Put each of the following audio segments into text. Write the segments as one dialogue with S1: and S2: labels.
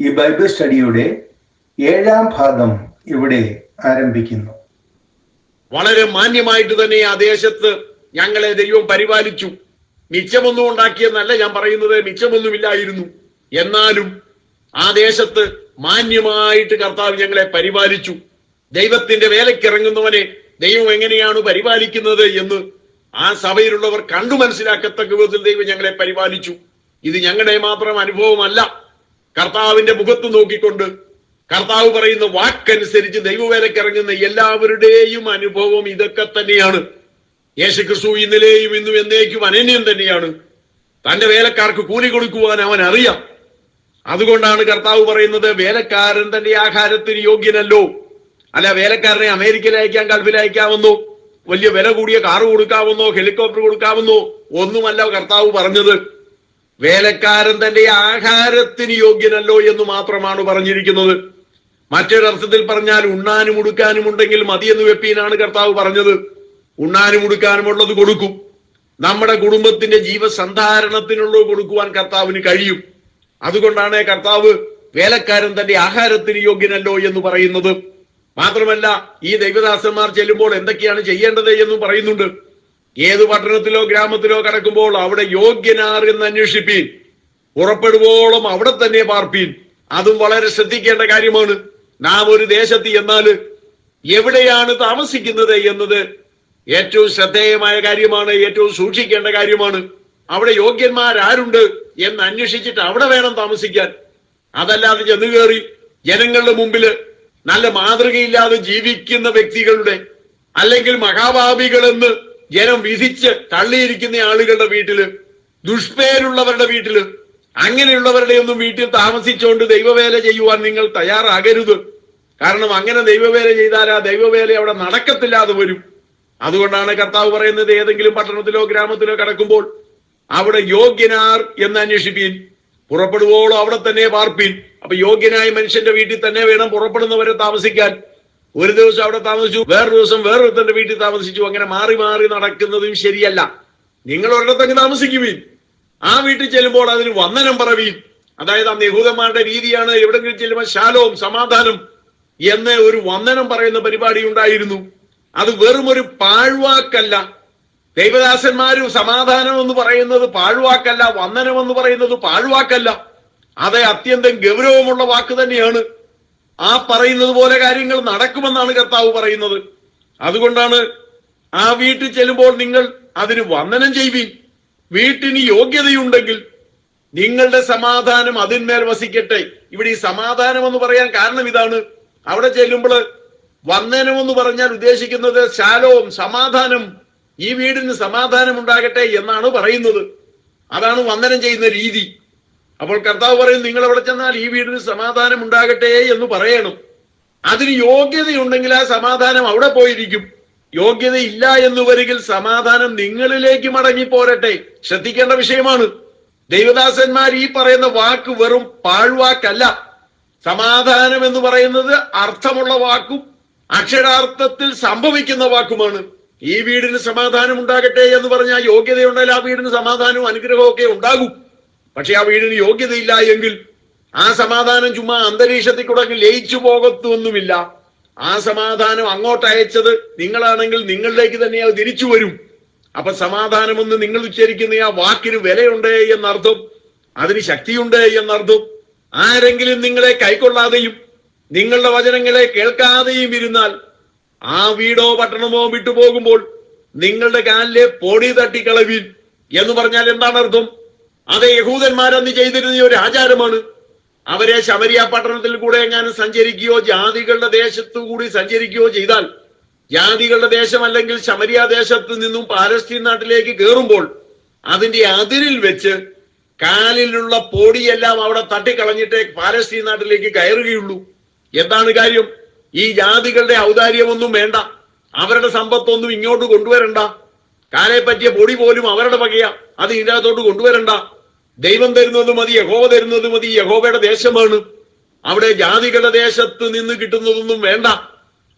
S1: ഈ ബൈബിൾ സ്റ്റഡിയുടെ ഏഴാം ഭാഗം ഇവിടെ ആരംഭിക്കുന്നു.
S2: വളരെ മാന്യമായിട്ട് തന്നെ ആ ദേശത്ത് ഞങ്ങളെ ദൈവം പരിപാലിച്ചു. മിച്ചമൊന്നും ഉണ്ടാക്കിയെന്നല്ല ഞാൻ പറയുന്നത് മിച്ചമൊന്നുമില്ലായിരുന്നു. എന്നാലും ആ ദേശത്ത് മാന്യമായിട്ട് കർത്താവ് ഞങ്ങളെ പരിപാലിച്ചു. ദൈവത്തിന്റെ വേലക്കിറങ്ങുന്നവനെ ദൈവം എങ്ങനെയാണ് പരിപാലിക്കുന്നത് എന്ന് ആ സഭയിലുള്ളവർ കണ്ടു മനസ്സിലാക്കത്തക്ക വിധത്തിൽ ദൈവം ഞങ്ങളെ പരിപാലിച്ചു. ഇത് ഞങ്ങളുടെ മാത്രം അനുഭവമല്ല. കർത്താവിന്റെ മുഖത്ത് നോക്കിക്കൊണ്ട് കർത്താവ് പറയുന്ന വാക്കനുസരിച്ച് ദൈവവേലക്കിറങ്ങുന്ന എല്ലാവരുടെയും അനുഭവം ഇതൊക്കെ തന്നെയാണ്. യേശുക്രിസ്തു ഇന്നലെയും ഇന്നും എന്നേക്കും അനന്യം തന്നെയാണ്. തന്റെ വേലക്കാർക്ക് കൂലി കൊടുക്കുവാൻ അവൻ അറിയാം. അതുകൊണ്ടാണ് കർത്താവ് പറയുന്നത് വേലക്കാരൻ തന്റെ ആഹാരത്തിന് യോഗ്യനല്ലോ. അല്ല വേലക്കാരനെ അമേരിക്കയിൽ അയക്കാൻ ഗൾഫിൽ അയക്കാമെന്നോ വലിയ വില കൂടിയ കാറ് കൊടുക്കാമെന്നോ ഹെലികോപ്റ്റർ കൊടുക്കാമെന്നോ ഒന്നുമല്ല കർത്താവ് പറഞ്ഞത്. വേലക്കാരൻ തന്റെ ആഹാരത്തിന് യോഗ്യനല്ലോ എന്ന് മാത്രമാണ് പറഞ്ഞിരിക്കുന്നത്. മറ്റൊരർത്ഥത്തിൽ പറഞ്ഞാൽ ഉണ്ണാനും ഉടുക്കാനും ഉണ്ടെങ്കിൽ മതിയെന്ന് വെപ്പീനാണ് കർത്താവ് പറഞ്ഞത്. ഉണ്ണാനും ഉടുക്കാനും ഉള്ളത് കൊടുക്കും. നമ്മുടെ കുടുംബത്തിന്റെ ജീവസന്ധാരണത്തിനുള്ളത് കൊടുക്കുവാൻ കർത്താവിന് കഴിയും. അതുകൊണ്ടാണ് കർത്താവ് വേലക്കാരൻ തന്റെ ആഹാരത്തിന് യോഗ്യനല്ലോ എന്ന് പറയുന്നത്. മാത്രമല്ല ഈ ദൈവദാസന്മാർ ചെല്ലുമ്പോൾ എന്തൊക്കെയാണ് ചെയ്യേണ്ടത് എന്നും പറയുന്നുണ്ട്. ഏത് പട്ടണത്തിലോ ഗ്രാമത്തിലോ കടക്കുമ്പോൾ അവിടെ യോഗ്യനാർ എന്ന് അന്വേഷിപ്പീൻ. പുറപ്പെടുവോളം അവിടെ തന്നെ പാർപ്പീൻ. അതും വളരെ ശ്രദ്ധിക്കേണ്ട കാര്യമാണ്. നാം ഒരു ദേശത്ത് എന്നാൽ എവിടെയാണ് താമസിക്കുന്നത് എന്നത് ഏറ്റവും ശ്രദ്ധേയമായ കാര്യമാണ് ഏറ്റവും സൂക്ഷിക്കേണ്ട കാര്യമാണ്. അവിടെ യോഗ്യന്മാരാരുണ്ട് എന്ന് അന്വേഷിച്ചിട്ട് അവിടെ വേണം താമസിക്കാൻ. അതല്ലാതെ ചെന്ന് കയറി ജനങ്ങളുടെ മുമ്പിൽ നല്ല മാതൃകയില്ലാതെ ജീവിക്കുന്ന വ്യക്തികളുടെ അല്ലെങ്കിൽ മഹാഭാവികളെന്ന് ജനം വിധിച്ച് തള്ളിയിരിക്കുന്ന ആളുകളുടെ വീട്ടിൽ ദുഷ്പേരുള്ളവരുടെ വീട്ടിൽ അങ്ങനെയുള്ളവരുടെ ഒന്നും വീട്ടിൽ താമസിച്ചുകൊണ്ട് ദൈവവേല ചെയ്യുവാൻ നിങ്ങൾ തയ്യാറാകരുത്. കാരണം അങ്ങനെ ദൈവവേല ചെയ്താൽ ആ ദൈവവേല അവിടെ നടക്കത്തില്ലാതെ വരും. അതുകൊണ്ടാണ് കർത്താവ് പറയുന്നത് ഏതെങ്കിലും പട്ടണത്തിലോ ഗ്രാമത്തിലോ കടക്കുമ്പോൾ അവിടെ യോഗ്യനാർ എന്ന് അന്വേഷിപ്പീൻ പുറപ്പെടുവോളോ അവിടെ തന്നെ പാർപ്പീൻ. അപ്പൊ യോഗ്യനായ മനുഷ്യന്റെ വീട്ടിൽ തന്നെ വേണം പുറപ്പെടുന്നവരെ താമസിക്കാൻ. ഒരു ദിവസം അവിടെ താമസിച്ചു വേറൊരു ദിവസം വേറൊരുത്തന്റെ വീട്ടിൽ താമസിച്ചു. അങ്ങനെ മാറി മാറി നടക്കുന്നതും ശരിയല്ല. നിങ്ങൾ ഒരിടത്തങ്ങ് താമസിക്കുവീൻ. ആ വീട്ടിൽ ചെല്ലുമ്പോൾ അതിന് വന്ദനം പറവീൻ. അതായത് ആ യഹൂദന്മാരുടെ രീതിയാണ് എവിടെങ്കിലും ചെല്ലുമ്പോൾ ശാലവും സമാധാനം എന്ന് ഒരു വന്ദനം പറയുന്ന പരിപാടി ഉണ്ടായിരുന്നു. അത് വെറും ഒരു പാഴ്വാക്കല്ല. ദൈവദാസന്മാരും സമാധാനം എന്ന് പറയുന്നത് പാഴ്വാക്കല്ല വന്ദനം എന്ന് പറയുന്നത് പാഴ്വാക്കല്ല. അത് അത്യന്തം ഗൗരവമുള്ള വാക്ക് തന്നെയാണ്. ആ പറയുന്നത് പോലെ കാര്യങ്ങൾ നടക്കുമെന്നാണ് കർത്താവ് പറയുന്നത്. അതുകൊണ്ടാണ് ആ വീട്ടിൽ ചെല്ലുമ്പോൾ നിങ്ങൾ അതിന് വന്ദനം ചെയ്യുവീൻ വീട്ടിന് യോഗ്യതയുണ്ടെങ്കിൽ നിങ്ങളുടെ സമാധാനം അതിന്മേൽ വസിക്കട്ടെ. ഇവിടെ ഈ സമാധാനം എന്ന് പറയാൻ കാരണം ഇതാണ്. അവിടെ ചെല്ലുമ്പോൾ വന്ദനം എന്ന് പറഞ്ഞാൽ ഉദ്ദേശിക്കുന്നത് ശാലവും സമാധാനം. ഈ വീടിന് സമാധാനം ഉണ്ടാകട്ടെ എന്നാണ് പറയുന്നത്. അതാണ് വന്ദനം ചെയ്യുന്ന രീതി. അപ്പോൾ കർത്താവ് പറയും നിങ്ങൾ അവിടെ ചെന്നാൽ ഈ വീടിന് സമാധാനം ഉണ്ടാകട്ടെ എന്ന് പറയണം. അതിന് യോഗ്യതയുണ്ടെങ്കിൽ ആ സമാധാനം അവിടെ പോയിരിക്കും. യോഗ്യതയില്ല എന്ന് വരികിൽ സമാധാനം നിങ്ങളിലേക്ക് മടങ്ങി പോരട്ടെ ശ്രദ്ധിക്കേണ്ട വിഷയമാണ്. ദൈവദാസന്മാർ ഈ പറയുന്ന വാക്ക് വെറും പാഴ്വാക്കല്ല. സമാധാനം എന്ന് പറയുന്നത് അർത്ഥമുള്ള വാക്കും അക്ഷരാർത്ഥത്തിൽ സംഭവിക്കുന്ന വാക്കുമാണ്. ഈ വീടിന് സമാധാനം ഉണ്ടാകട്ടെ എന്ന് പറഞ്ഞാൽ യോഗ്യതയുണ്ടെങ്കിൽ ആ വീടിന് സമാധാനവും അനുഗ്രഹവും ഒക്കെ ഉണ്ടാകും. പക്ഷെ ആ വീടിന് യോഗ്യതയില്ല എങ്കിൽ ആ സമാധാനം ചുമ്മാ അന്തരീക്ഷത്തിൽ കൂടെ ലയിച്ചു പോകത്തൊന്നുമില്ല. ആ സമാധാനം അങ്ങോട്ട് അയച്ചത് നിങ്ങളാണെങ്കിൽ നിങ്ങളിലേക്ക് തന്നെ അത് തിരിച്ചു വരും. അപ്പൊ സമാധാനമെന്ന് നിങ്ങൾ ഉച്ചരിക്കുന്ന ആ വാക്കിന് വിലയുണ്ട് എന്നർത്ഥം അതിന് ശക്തിയുണ്ട് എന്നർത്ഥം ആരെങ്കിലും നിങ്ങളെ കൈക്കൊള്ളാതെയും നിങ്ങളുടെ വചനങ്ങളെ കേൾക്കാതെയും ഇരുന്നാൽ ആ വീടോ പട്ടണമോ വിട്ടുപോകുമ്പോൾ നിങ്ങളുടെ കാലിലെ പൊടി തട്ടിക്കളവീൻ എന്ന് പറഞ്ഞാൽ എന്താണ് അർത്ഥം? അത് യഹൂദന്മാരന്ന് ചെയ്തിരുന്ന ഒരു ആചാരമാണ്. അവരെ ശമരിയ പട്ടണത്തിൽ കൂടെ എങ്ങാനും സഞ്ചരിക്കുകയോ ജാതികളുടെ ദേശത്തു കൂടി സഞ്ചരിക്കുകയോ ചെയ്താൽ ജാതികളുടെ ദേശം അല്ലെങ്കിൽ ശമരിയ ദേശത്ത് നിന്നും പാലസ്തീൻ നാട്ടിലേക്ക് കയറുമ്പോൾ അതിന്റെ അതിരിൽ വെച്ച് കാലിലുള്ള പൊടിയെല്ലാം അവിടെ തട്ടിക്കളഞ്ഞിട്ടേ പാലസ്തീൻ നാട്ടിലേക്ക് കയറുകയുള്ളൂ. എന്താണ് കാര്യം? ഈ ജാതികളുടെ ഔദാര്യമൊന്നും വേണ്ട. അവരുടെ സമ്പത്തൊന്നും ഇങ്ങോട്ട് കൊണ്ടുവരണ്ട. കാലെ പറ്റിയ പൊടി പോലും അവരുടെ വകയാ. അത് ഇതിനകത്തോട്ട് കൊണ്ടുവരണ്ട. ദൈവം തരുന്നത് മതി യഹോവ തരുന്നത് മതി യഹോവയുടെ ദേശമാണ്. അവിടെ ജാതികളുടെ ദേശത്ത് നിന്ന് കിട്ടുന്നതൊന്നും വേണ്ട.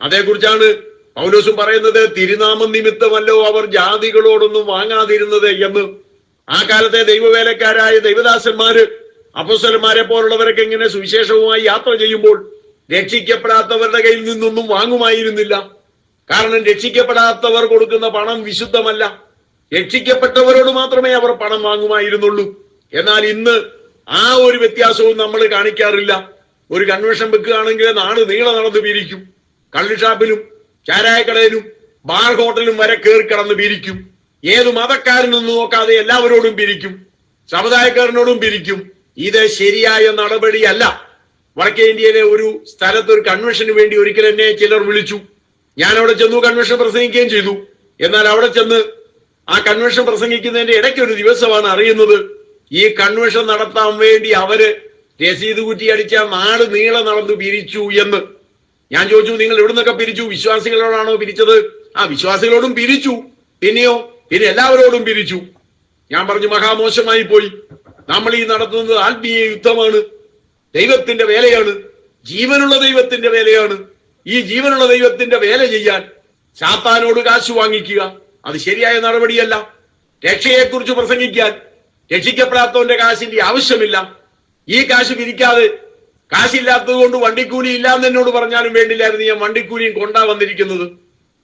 S2: അതേക്കുറിച്ചാണ് പൗലോസും പറയുന്നത് തിരുനാമം നിമിത്തമല്ലോ അവർ ജാതികളോടൊന്നും വാങ്ങാതിരുന്നത് എന്ന്. ആ കാലത്തെ ദൈവവേലക്കാരായ ദൈവദാസന്മാര് അപ്പസ്വലന്മാരെ പോലുള്ളവരൊക്കെ ഇങ്ങനെ സുവിശേഷവുമായി യാത്ര ചെയ്യുമ്പോൾ രക്ഷിക്കപ്പെടാത്തവരുടെ കയ്യിൽ നിന്നൊന്നും വാങ്ങുമായിരുന്നില്ല. കാരണം രക്ഷിക്കപ്പെടാത്തവർ കൊടുക്കുന്ന പണം വിശുദ്ധമല്ല. രക്ഷിക്കപ്പെട്ടവരോട് മാത്രമേ അവർ പണം വാങ്ങുമായിരുന്നുള്ളൂ. എന്നാൽ ഇന്ന് ആ ഒരു വ്യത്യാസവും നമ്മൾ കാണിക്കാറില്ല. ഒരു കൺവെൻഷൻ വെക്കുകയാണെങ്കിൽ നാട് നീളെ നടന്ന് പിരിക്കും കള്ളിഷാപ്പിലും ചാരായക്കടയിലും ബാർ ഹോട്ടലും വരെ കയറി കടന്ന് പിരിക്കും ഏത് മതക്കാരനൊന്നും നോക്കാതെ എല്ലാവരോടും പിരിക്കും സമുദായക്കാരനോടും പിരിക്കും ഇത് ശരിയായ നടപടിയല്ല. വടക്കേ ഇന്ത്യയിലെ ഒരു സ്ഥലത്ത് ഒരു കൺവെൻഷന് വേണ്ടി ഒരിക്കൽ എന്നെ ചിലർ വിളിച്ചു. ഞാൻ അവിടെ ചെന്നു കൺവെൻഷൻ പ്രസംഗിക്കുകയും ചെയ്തു. എന്നാൽ അവിടെ ചെന്ന് ആ കൺവെൻഷൻ പ്രസംഗിക്കുന്നതിന്റെ ഇടയ്ക്ക് ഒരു ദിവസമാണ് അറിയുന്നത്. ഈ കൺവെൻഷൻ നടത്താൻ വേണ്ടി അവർ രസീത് കുറ്റി അടിച്ച നാട് നീളെ നടന്നു പിരിച്ചു എന്ന്. ഞാൻ ചോദിച്ചു നിങ്ങൾ എവിടുന്നൊക്കെ പിരിച്ചു? വിശ്വാസികളോടാണോ പിരിച്ചത്? ആ വിശ്വാസികളോടും പിരിച്ചു. പിന്നെയോ? പിന്നെ എല്ലാവരോടും പിരിച്ചു. ഞാൻ പറഞ്ഞു മഹാമോശമായി പോയി. നമ്മൾ ഈ നടത്തുന്നത് ആത്മീയ യുദ്ധമാണ്. ദൈവത്തിന്റെ വേലയാണ്. ജീവനുള്ള ദൈവത്തിന്റെ വേലയാണ്. ഈ ജീവനുള്ള ദൈവത്തിന്റെ വേല ചെയ്യാൻ സാത്താനോട് കാശു വാങ്ങിക്കുക. അത് ശരിയായ നടപടിയല്ല. രക്ഷയെക്കുറിച്ച് പ്രസംഗിക്കാൻ രക്ഷിക്കപ്പെടാത്തവന്റെ കാശിന്റെ ആവശ്യമില്ല. ഈ കാശ് പിരിക്കാതെ കാശില്ലാത്തത് കൊണ്ട് വണ്ടിക്കൂലി ഇല്ലാന്ന് എന്നോട് പറഞ്ഞാലും വേണ്ടില്ലായിരുന്നു. ഞാൻ വണ്ടിക്കൂലിയും കൊണ്ടാ വന്നിരിക്കുന്നത്.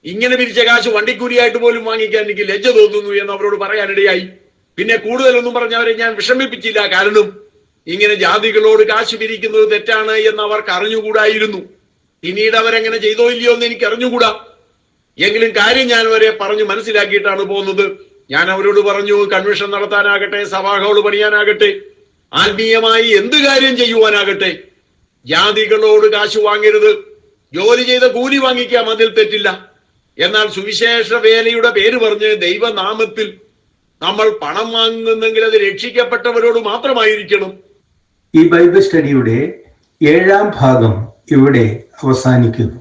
S2: ഇങ്ങനെ പിരിച്ച കാശ് വണ്ടിക്കൂലിയായിട്ട് പോലും വാങ്ങിക്കാൻ എനിക്ക് ലജ്ജ തോന്നുന്നു എന്ന് അവരോട് പറയാനിടയായി. പിന്നെ കൂടുതലൊന്നും പറഞ്ഞവരെ ഞാൻ വിഷമിപ്പിച്ചില്ല. കാരണം ഇങ്ങനെ ജാതികളോട് കാശ് പിരിക്കുന്നത് തെറ്റാണ് എന്ന് അവർക്ക് അറിഞ്ഞുകൂടായിരുന്നു. പിന്നീട് അവരെങ്ങനെ ചെയ്തോ ഇല്ലയോ എന്ന് എനിക്ക് അറിഞ്ഞുകൂടാ എങ്കിലും കാര്യം ഞാൻ അവരെ പറഞ്ഞു മനസ്സിലാക്കിയിട്ടാണ് പോകുന്നത്. ഞാൻ അവരോട് പറഞ്ഞു കൺവെൻഷൻ നടത്താനാകട്ടെ സഭാഹോൾ പണിയാനാകട്ടെ ആത്മീയമായി എന്ത് കാര്യം ചെയ്യുവാനാകട്ടെ ജാതികളോട് കാശ് വാങ്ങരുത് ജോലി ചെയ്ത കൂലി വാങ്ങിക്കാം അതിൽ തെറ്റില്ല. എന്നാൽ സുവിശേഷ വേലയുടെ പേര് പറഞ്ഞ് ദൈവനാമത്തിൽ നമ്മൾ പണം വാങ്ങുന്നെങ്കിൽ അത് രക്ഷിക്കപ്പെട്ടവരോട് മാത്രമായിരിക്കണം.
S1: ഈ ബൈബിൾ സ്റ്റഡിയുടെ ഏഴാം ഭാഗം ഇവിടെ അവസാനിക്കുന്നു.